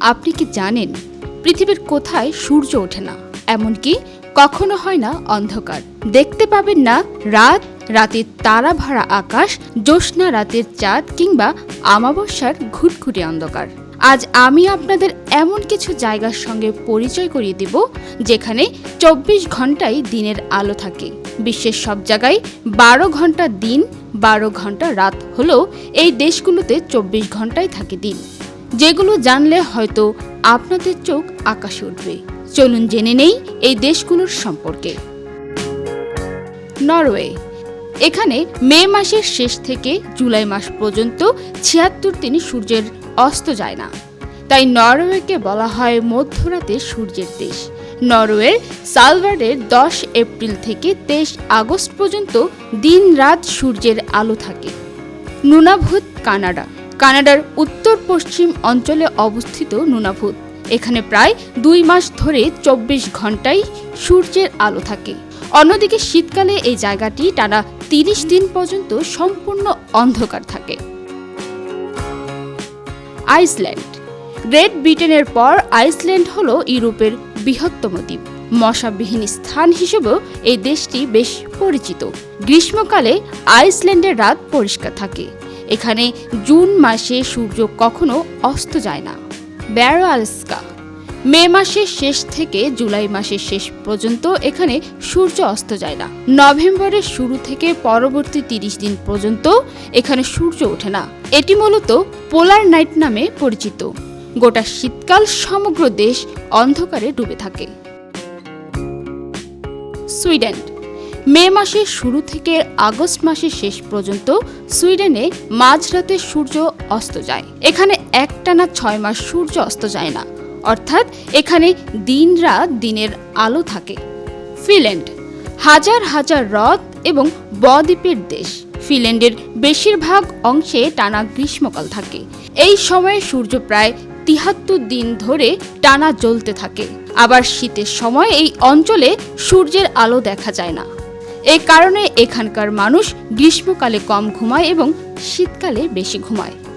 আপনি কি জানেন, পৃথিবীর কোথায় সূর্য ওঠে না? এমনকি কখনো হয় না অন্ধকার। দেখতে পাবেন না রাত, রাতের তারা ভরা আকাশ, জ্যোৎস্না রাতের চাঁদ কিংবা আমাবস্যার ঘুটঘুটে অন্ধকার। আজ আমি আপনাদের এমন কিছু জায়গার সঙ্গে পরিচয় করিয়ে দেব, যেখানে চব্বিশ ঘন্টাই দিনের আলো থাকে। বিশ্বের সব জায়গায় বারো ঘণ্টা দিন, বারো ঘণ্টা রাত হলেও এই দেশগুলোতে চব্বিশ ঘন্টাই থাকে দিন। যেগুলো জানলে হয়তো আপনাদের চোখ আকাশে উঠবে। চলুন জেনে নেই এই দেশগুলোর সম্পর্কে। নরওয়ে, এখানে মে মাসের শেষ থেকে জুলাই মাস পর্যন্ত ছিয়াত্তর দিনে সূর্যের অস্ত যায় না। তাই নরওয়েকে বলা হয় মধ্যরাতে সূর্যের দেশ। নরওয়ের সালভারের দশ এপ্রিল থেকে তেইশ আগস্ট পর্যন্ত দিন রাত সূর্যের আলো থাকে। নুনাভূত কানাডা কানাডার উত্তর পশ্চিম অঞ্চলে অবস্থিত নুনাভূত এখানে প্রায় দুই মাস ধরে চব্বিশ ঘন্টায় সূর্যের আলো থাকে। অন্যদিকে শীতকালে এই জায়গাটি টানা তিরিশ দিন পর্যন্ত সম্পূর্ণ অন্ধকার থাকে। আইসল্যান্ড। গ্রেট ব্রিটেনের পর আইসল্যান্ড হল ইউরোপের বৃহত্তম দ্বীপ। মশাবিহীন স্থান হিসেবেও এই দেশটি বেশ পরিচিত। গ্রীষ্মকালে আইসল্যান্ডের রাত পরিষ্কার থাকে। এখানে জুন মাসে সূর্য কখনো অস্ত যায় না। ব্যারো আলস্কা মে মাসের শেষ থেকে জুলাই মাসের শেষ পর্যন্ত এখানে সূর্য অস্ত যায় না। নভেম্বরের শুরু থেকে পরবর্তী তিরিশ দিন পর্যন্ত এখানে সূর্য ওঠে না। এটি মূলত পোলার নাইট নামে পরিচিত। গোটা শীতকাল সমগ্র দেশ অন্ধকারে ডুবে থাকে। সুইডেন মে মাসের শুরু থেকে আগস্ট মাসের শেষ পর্যন্ত সুইডেনে মাঝরাতে সূর্য অস্ত যায়। এখানে একটানা ছয় মাস সূর্য অস্ত যায় না। অর্থাৎ এখানে দিন রাত দিনের আলো থাকে। ফিনল্যান্ড, হাজার হাজার হ্রদ এবং বদ্বীপের দেশ। ফিনল্যান্ডের বেশিরভাগ অংশে টানা গ্রীষ্মকাল থাকে। এই সময়ে সূর্য প্রায় তিহাত্তর দিন ধরে টানা জ্বলতে থাকে। আবার শীতের সময় এই অঞ্চলে সূর্যের আলো দেখা যায় না। এই কারণে এখানকার মানুষ গ্রীষ্মকালে কম ঘুমায় এবং শীতকালে বেশি ঘুমায়।